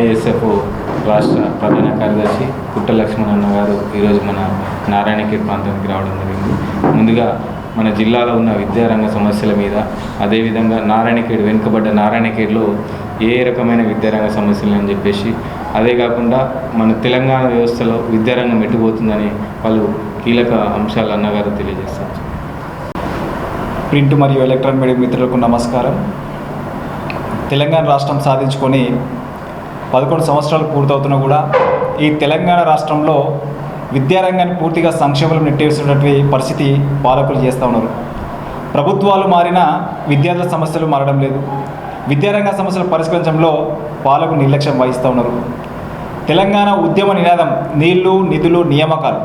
ISF రాష్ట్ర ప్రధాన కార్యదర్శి పుట్ట లక్ష్మణ్ అన్న గారు ఈరోజు మన నారాయణగిరి ప్రాంతానికి రావడం జరిగింది. ముందుగా మన జిల్లాలో ఉన్న విద్యారంగ సమస్యల మీద అదేవిధంగా నారాయణఖేడ్ వెనుకబడ్డ నారాయణఖేడ్లో ఏ రకమైన విద్యారంగ సమస్యలు అని చెప్పేసి అదే కాకుండా మన తెలంగాణ వ్యవస్థలో విద్యారంగం ఎట్టుపోతుందని పలు కీలక అంశాలు అన్నగారు తెలియజేస్తారు. ప్రింట్ మరియు ఎలక్ట్రానిక్ మీడియా మిత్రులకు నమస్కారం. తెలంగాణ రాష్ట్రం సాధించుకొని పదకొండు సంవత్సరాలు పూర్తవుతున్నా కూడా ఈ తెలంగాణ రాష్ట్రంలో విద్యారంగాన్ని పూర్తిగా సంక్షేమం నెట్టేసినటువంటి పరిస్థితి పాలకులు చేస్తూ ఉన్నారు. ప్రభుత్వాలు మారినా విద్యార్థుల సమస్యలు మారడం లేదు. విద్యారంగ సమస్యలు పరిష్కరించడంలో పాలకులు నిర్లక్ష్యం వహిస్తూ ఉన్నారు. తెలంగాణ ఉద్యమ నినాదం నీళ్ళు నిధులు నియామకాలు.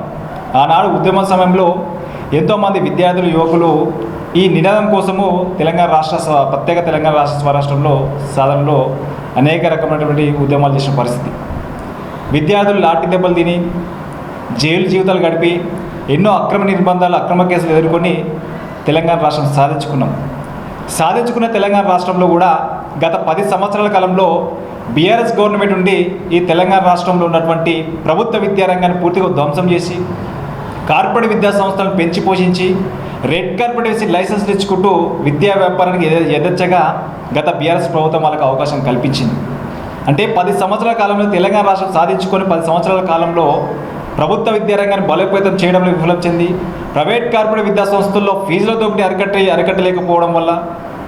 ఆనాడు ఉద్యమ సమయంలో ఎంతోమంది విద్యార్థులు యువకులు ఈ నినాదం కోసము తెలంగాణ రాష్ట్ర ప్రత్యేక తెలంగాణ రాష్ట్ర స్వరాష్ట్రంలో సాధనలో అనేక రకమైనటువంటి ఉద్యమాలు చేసిన పరిస్థితి. విద్యార్థులు లాఠీ దెబ్బలు తిని జైలు జీవితాలు గడిపి ఎన్నో అక్రమ నిర్బంధాలు అక్రమ కేసులు ఎదుర్కొని తెలంగాణ రాష్ట్రం సాధించుకున్నాం. సాధించుకున్న తెలంగాణ రాష్ట్రంలో కూడా గత పది సంవత్సరాల కాలంలో బీఆర్ఎస్ గవర్నమెంట్ ఉండి ఈ తెలంగాణ రాష్ట్రంలో ఉన్నటువంటి ప్రభుత్వ విద్యారంగాన్ని పూర్తిగా ధ్వంసం చేసి కార్పొరేట్ విద్యా సంస్థలను పెంచి పోషించి రెడ్ కార్పెట్ వేసి లైసెన్స్లు ఇచ్చుకుంటూ విద్యా వ్యాపారానికి ఎద- ఎదచ్చగా గత బీఆర్ఎస్ ప్రభుత్వం వాళ్ళకి అవకాశం కల్పించింది. అంటే పది సంవత్సరాల కాలంలో తెలంగాణ రాష్ట్రం సాధించుకొని పది సంవత్సరాల కాలంలో ప్రభుత్వ విద్యారంగాన్ని బలోపేతం చేయడంలో విఫలం చెంది ప్రైవేట్ కార్పొరేట్ విద్యా సంస్థల్లో ఫీజుల దోపిడీ అరికట్ట అరికట్టలేకపోవడం వల్ల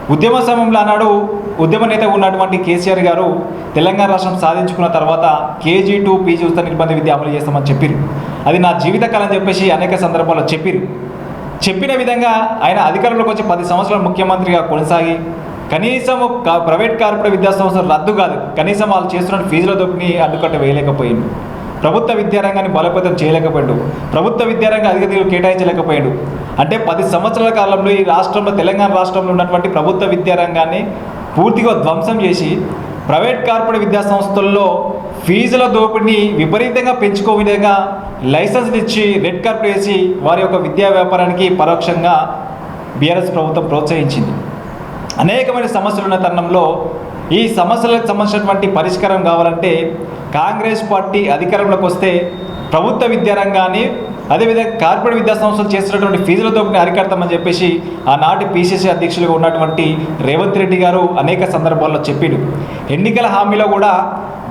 ఉద్యమ సమయంలో ఆనాడు ఉద్యమ నేత ఉన్నటువంటి కేసీఆర్ గారు తెలంగాణ రాష్ట్రం సాధించుకున్న తర్వాత కేజీ టూ పీజీ ఉచిత నిర్బంధ విద్య అమలు చేస్తామని చెప్పారు అది నా జీవితకాలం చెప్పేసి అనేక సందర్భాల్లో చెప్పారు చెప్పిన విధంగా ఆయన అధికారంలోకి వచ్చి పది సంవత్సరాలు ముఖ్యమంత్రిగా కొనసాగి కనీసం ప్రైవేట్ కార్పొరేట్ విద్యా సంస్థలు రద్దు కాదు కనీసం వాళ్ళు చేస్తున్న ఫీజుల దొప్పిని అడ్డుకట్ట వేయలేకపోయింది ప్రభుత్వ విద్యారంగాన్ని బలోపేతం చేయలేకపోయాడు. ప్రభుత్వ విద్యారంగ అధిక నిధులు కేటాయించలేకపోయాడు. అంటే పది సంవత్సరాల కాలంలో ఈ రాష్ట్రంలో తెలంగాణ రాష్ట్రంలో ఉన్నటువంటి ప్రభుత్వ విద్యారంగాన్ని పూర్తిగా ధ్వంసం చేసి ప్రైవేట్ కార్పొరేట్ విద్యా సంస్థల్లో ఫీజుల దోపిడీని విపరీతంగా పెంచుకో విధంగా లైసెన్స్లు ఇచ్చి రెడ్ కార్పెట్ వేసి వారి యొక్క విద్యా వ్యాపారానికి పరోక్షంగా బీఆర్ఎస్ ప్రభుత్వం ప్రోత్సహించింది. అనేకమైన సమస్యలు ఉన్న తరుణంలో ఈ సమస్యలకు సంబంధించినటువంటి పరిష్కారం కావాలంటే కాంగ్రెస్ పార్టీ అధికారంలోకి వస్తే ప్రభుత్వ విద్యారంగాన్ని అదేవిధంగా కార్పొరేట్ విద్యా సంస్థలు చేస్తున్నటువంటి ఫీజుల దోపిడీని అరికడతామని చెప్పేసి ఆనాటి పీసీసీ అధ్యక్షులుగా ఉన్నటువంటి రేవంత్ రెడ్డి గారు అనేక సందర్భాల్లో చెప్పాడు ఎన్నికల హామీలో కూడా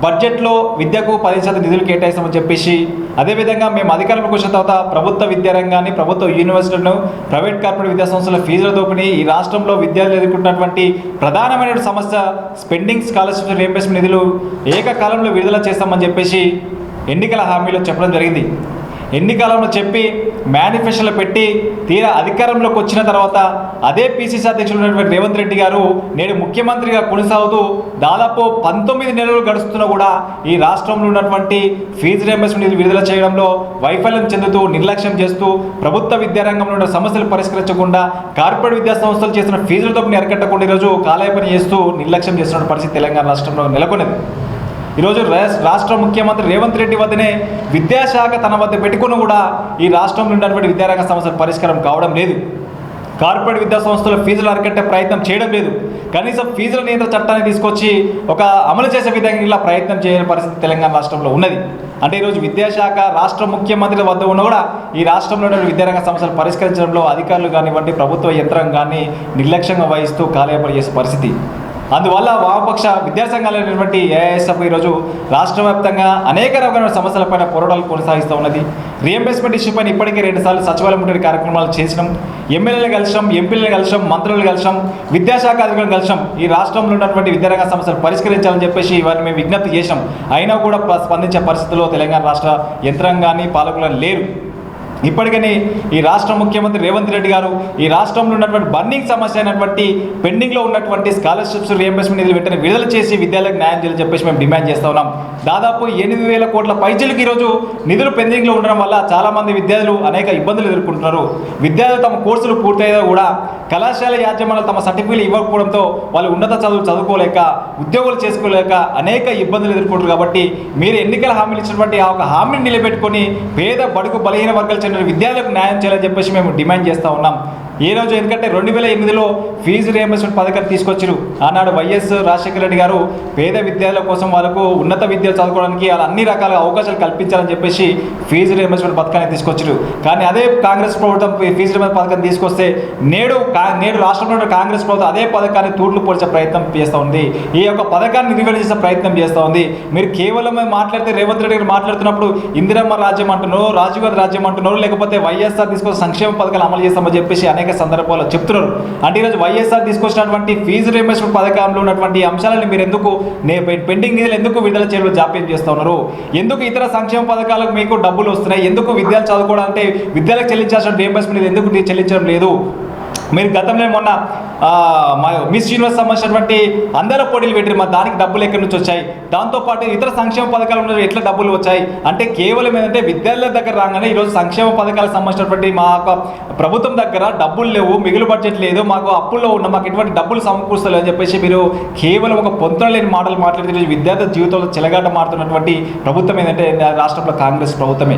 బడ్జెట్లో విద్యకు పది శాతం నిధులు కేటాయిస్తామని చెప్పేసి అదేవిధంగా మేము అధికారంలోకి వచ్చిన తర్వాత ప్రభుత్వ విద్యారంగాన్ని ప్రభుత్వ యూనివర్సిటీలను ప్రైవేట్ కార్పొరేట్ విద్యా సంస్థల ఫీజుల దోపిని ఈ రాష్ట్రంలో విద్యార్థులు ఎదుర్కొంటున్నటువంటి ప్రధానమైన సమస్య స్పెండింగ్ స్కాలర్షిప్ రియంబర్స్మెంట్ నిధులు ఏకకాలంలో విడుదల చేస్తామని చెప్పేసి ఎన్నికల హామీలో చెప్పడం జరిగింది. ఎన్నికలను చెప్పి మేనిఫెస్టోలు పెట్టి తీరా అధికారంలోకి వచ్చిన తర్వాత అదే పిసిసి అధ్యక్షులు ఉన్నటువంటి రేవంత్ రెడ్డి గారు నేడు ముఖ్యమంత్రిగా కొనసాగుతూ దాదాపు పంతొమ్మిది నెలలు గడుస్తున్నా కూడా ఈ రాష్ట్రంలో ఉన్నటువంటి ఫీజు రియంబర్స్మెంట్ విడుదల చేయడంలో వైఫల్యం చెందుతూ నిర్లక్ష్యం చేస్తూ ప్రభుత్వ విద్యారంగంలో ఉన్న సమస్యలు పరిష్కరించకుండా కార్పొరేట్ విద్యా సంస్థలు చేసిన ఫీజులతో అరికట్టకుండా ఈరోజు కాలయాపన చేస్తూ నిర్లక్ష్యం చేస్తున్న పరిస్థితి తెలంగాణ రాష్ట్రంలో నెలకొన్నది. ఈరోజు రాష్ట్ర ముఖ్యమంత్రి రేవంత్ రెడ్డి వద్దనే విద్యాశాఖ తన వద్ద పెట్టుకుని కూడా ఈ రాష్ట్రంలో ఉన్నటువంటి విద్యారంగ సమస్యల పరిష్కారం కావడం లేదు. కార్పొరేట్ విద్యా సంస్థల ఫీజులు అరికట్టే ప్రయత్నం చేయడం లేదు. కనీసం ఫీజుల నియంత్రణ చట్టాన్ని తీసుకొచ్చి ఒక అమలు చేసే విధంగా ఇలా ప్రయత్నం చేయని పరిస్థితి తెలంగాణ రాష్ట్రంలో ఉన్నది. అంటే ఈరోజు విద్యాశాఖ రాష్ట్ర ముఖ్యమంత్రి వద్ద ఉన్న కూడా ఈ రాష్ట్రంలో ఉన్న విద్యారంగ సమస్యలు పరిష్కరించడంలో అధికారులు కానివ్వండి ప్రభుత్వ యంత్రం కానీ నిర్లక్ష్యంగా వహిస్తూ కాలయాపన చేసే పరిస్థితి. అందువల్ల వామపక్ష విద్యాసంఘాలైనటువంటి ఏఐఎస్ఎఫ్ ఈరోజు రాష్ట్ర వ్యాప్తంగా అనేక రకమైన సమస్యలపైన పోరాటాలు కొనసాగిస్తూ ఉన్నది. రీఎంబర్స్మెంట్ ఇష్యూ పైన ఇప్పటికే రెండుసార్లు సచివాలయం ఉండే కార్యక్రమాలు చేసినాం. ఎమ్మెల్యేలు కలిసాం ఎంపీలను కలిసాం మంత్రులు కలిసాం విద్యాశాఖ అధికారులు కలిసాం ఈ రాష్ట్రంలో ఉన్నటువంటి విద్యారంగ సమస్యలు పరిష్కరించాలని చెప్పేసి వారిని మేము విజ్ఞప్తి చేసాం అయినా కూడా స్పందించే పరిస్థితుల్లో తెలంగాణ రాష్ట్ర యంత్రాంగాన్ని పాలకులను లేరు. ఇప్పటికని ఈ రాష్ట్ర ముఖ్యమంత్రి రేవంత్ రెడ్డి గారు ఈ రాష్ట్రంలో ఉన్నటువంటి బర్నింగ్ సమస్య అయినటువంటి పెండింగ్లో ఉన్నటువంటి స్కాలర్షిప్స్ రియంబర్స్మెంట్ నిధులు వెంటనే విడుదల చేసి విద్యార్థులకు న్యాయం చేయాలని చెప్పేసి మేము డిమాండ్ చేస్తా ఉన్నాం. దాదాపు ఎనిమిది వేల కోట్ల పైచీలకు ఈరోజు నిధులు పెండింగ్లో ఉండడం వల్ల చాలామంది విద్యార్థులు అనేక ఇబ్బందులు ఎదుర్కొంటున్నారు. విద్యార్థులు తమ కోర్సులు పూర్తయ్యేదో కూడా కళాశాల యాజమాన్యాలు తమ సర్టిఫికేట్లు ఇవ్వకపోవడంతో వాళ్ళు ఉన్నత చదువులు చదువుకోలేక ఉద్యోగాలు చేసుకోలేక అనేక ఇబ్బందులు ఎదుర్కొంటారు కాబట్టి మీరు ఎన్నికల హామీలు ఇచ్చినటువంటి ఆ ఒక హామీని నిలబెట్టుకొని పేద బడుగు బలహీన వర్గాలు చెందిన విద్యార్థులకు న్యాయం చేయాలని చెప్పేసి మేము డిమాండ్ చేస్తూ ఉన్నాం. ఏ రోజు ఎందుకంటే రెండు వేల ఎనిమిదిలో ఫీజు రియంబర్స్మెంట్ పథకం తీసుకొచ్చారు. ఆనాడు వైఎస్ రాజశేఖర రెడ్డి గారు పేద విద్యార్థుల కోసం వాళ్ళకు ఉన్నత విద్య చదువుకోవడానికి వాళ్ళ అన్ని రకాల అవకాశాలు కల్పించాలని చెప్పేసి ఫీజు రియంబర్స్మెంట్ పథకాన్ని తీసుకొచ్చారు. కానీ అదే కాంగ్రెస్ ప్రభుత్వం ఫీజు రియంబర్స్మెంట్ పథకం తీసుకొస్తే నేడు కా- నేడు రాష్ట్రంలో కాంగ్రెస్ ప్రభుత్వం అదే పథకాన్ని తూట్లు పొడిచే ప్రయత్నం చేస్తూ ఉంది. ఈ యొక్క పథకాన్ని నిర్వహించే ప్రయత్నం చేస్తూ ఉంది. మీరు కేవలం మాట్లాడితే రేవంత్ రెడ్డి గారు మాట్లాడుతున్నప్పుడు ఇందిరమ్మ రాజ్యం అంటున్నారు రాజీవ్ గాంధీ రాజ్యం అంటున్నారు లేకపోతే వైఎస్ఆర్ తీసుకొచ్చిన సంక్షేమ పథకాలు అమలు చేస్తామని చెప్పేసి అనేక సందర్భాల్లో చెప్తున్నారు. అంటే ఈరోజు వైఎస్ఆర్ తీసుకొచ్చినటువంటి ఫీజు రియంబర్స్మెంట్ పథకంలో ఉన్నటువంటి అంశాలను మీరు ఎందుకు పెండింగ్ నిధులు ఎందుకు విడుదల చేయడం జాప్యం చేస్తూ ఉన్నారు? ఎందుకు ఇతర సంక్షేమ పథకాలకు మీకు డబ్బులు వస్తున్నాయి? ఎందుకు విద్యాలు అంటే విద్యాలకు చెల్లించాల్సిన రియంబర్స్మెంట్ ఎందుకు చెల్లించడం లేదు? మీరు గతంలో మొన్న మిస్ యూనివర్స్ సంబంధించినటువంటి అందరూ పోటీలు పెట్టారు మరి దానికి డబ్బులు ఎక్కడి నుంచి వచ్చాయి? దాంతోపాటు ఇతర సంక్షేమ పథకాలు ఉన్న ఎట్లా డబ్బులు వచ్చాయి? అంటే కేవలం ఏంటంటే విద్యార్థుల దగ్గర రాగానే ఈరోజు సంక్షేమ పథకాలకు సంబంధించినటువంటి మా ప్రభుత్వం దగ్గర డబ్బులు లేవు మిగులు బడ్జెట్ లేదు మాకు అప్పుల్లో ఉన్న మాకు ఎటువంటి డబ్బులు సమకూర్చలేదు అని చెప్పేసి మీరు కేవలం ఒక పొంతన లేని మాటలు మాట్లాడితే విద్యార్థుల విద్యార్థి జీవితంలో చెలగాట మారుతున్నటువంటి ప్రభుత్వం ఏంటంటే రాష్ట్రంలో కాంగ్రెస్ ప్రభుత్వమే.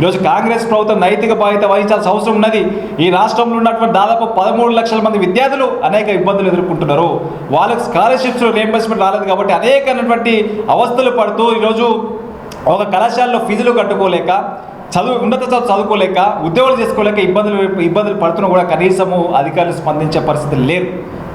ఈరోజు కాంగ్రెస్ ప్రభుత్వం నైతిక బాధ్యత వహించాల్సిన అవసరం ఉన్నది. ఈ రాష్ట్రంలో ఉన్నటువంటి దాదాపు పదమూడు లక్షల మంది విద్యార్థులు అనేక ఇబ్బందులు ఎదుర్కొంటున్నారు. వాళ్ళకి స్కాలర్షిప్స్ రియంబర్స్మెంట్ రాలేదు కాబట్టి అనేకమైనటువంటి అవస్థలు పడుతూ ఈరోజు ఒక కళాశాలలో ఫీజులు కట్టుకోలేక చదువు ఉన్నత చదువు చదువుకోలేక ఉద్యోగాలు చేసుకోలేక ఇబ్బందులు ఇబ్బందులు పడుతున్నా కూడా కనీసము అధికారులు స్పందించే పరిస్థితి లేరు.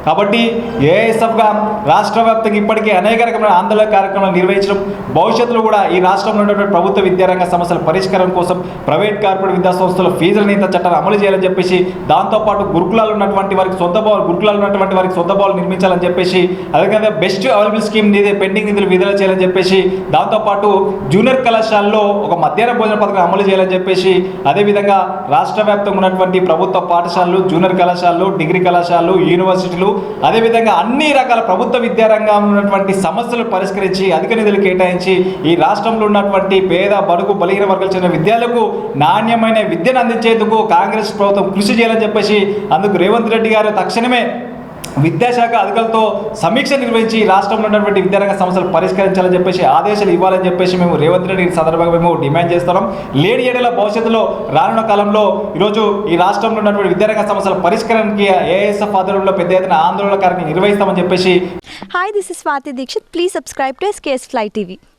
కాబట్టి ఏఎస్ఎఫ్గా రాష్ట్ర వ్యాప్తంగా ఇప్పటికే అనేక రకమైన ఆందోళన కార్యక్రమాలు నిర్వహించడం భవిష్యత్తులో కూడా ఈ రాష్ట్రంలో ఉన్నటువంటి ప్రభుత్వ విద్యారంగ సమస్యల పరిష్కారం కోసం ప్రైవేట్ కార్పొరేట్ విద్యా సంస్థల ఫీజుల నియంత్రణ చట్టాన్ని అమలు చేయాలని చెప్పేసి దాంతోపాటు గురుకులాలు ఉన్నటువంటి వారికి సొంత భవనాలు గురుకులాలు ఉన్నటువంటి వారికి సొంత భవనాలు నిర్మించాలని చెప్పేసి అదేవిధంగా బెస్ట్ అవైలబుల్ స్కీమ్ నిధి పెండింగ్ నిధులు విడుదల చేయాలని చెప్పేసి దాంతోపాటు జూనియర్ కళాశాలలో ఒక మధ్యాహ్న భోజన పథకం అమలు చేయాలని చెప్పేసి అదేవిధంగా రాష్ట్ర వ్యాప్తంగా ఉన్నటువంటి ప్రభుత్వ పాఠశాలలు జూనియర్ కళాశాలలు డిగ్రీ కళాశాలలు యూనివర్సిటీలు అదేవిధంగా అన్ని రకాల ప్రభుత్వ విద్యారంగంలో ఉన్నటువంటి సమస్యలు పరిష్కరించి అధిక నిధులు కేటాయించి ఈ రాష్ట్రంలో ఉన్నటువంటి పేద బడుగు బలహీన వర్గాలు చెందిన విద్యార్థులకు నాణ్యమైన విద్యను అందించేందుకు కాంగ్రెస్ ప్రభుత్వం కృషి చేయాలని చెప్పేసి అందుకు రేవంత్ రెడ్డి గారు తక్షణమే విద్యాశాఖ అధికారులతో సమీక్ష నిర్వహించి ఈ రాష్ట్రంలో ఉన్నటువంటి విద్యారంగ సమస్యలు పరిష్కరించాలని చెప్పేసి ఆదేశాలు ఇవ్వాలని చెప్పేసి మేము రేవంత్ రెడ్డి సందర్భంగా మేము డిమాండ్ చేస్తున్నాం. లేని ఏడల భవిష్యత్తులో రానున్న కాలంలో ఈరోజు ఈ రాష్ట్రంలో ఉన్నటువంటి విద్యారంగ సమస్యల పరిష్కారానికి ఏఎస్ఎఫ్ ఆధ్వర్యంలో పెద్ద ఎత్తున ఆందోళన కార్యక్రమం నిర్వహిస్తామని చెప్పేసి hi this is Swathi Dikshit please subscribe to SKS fly TV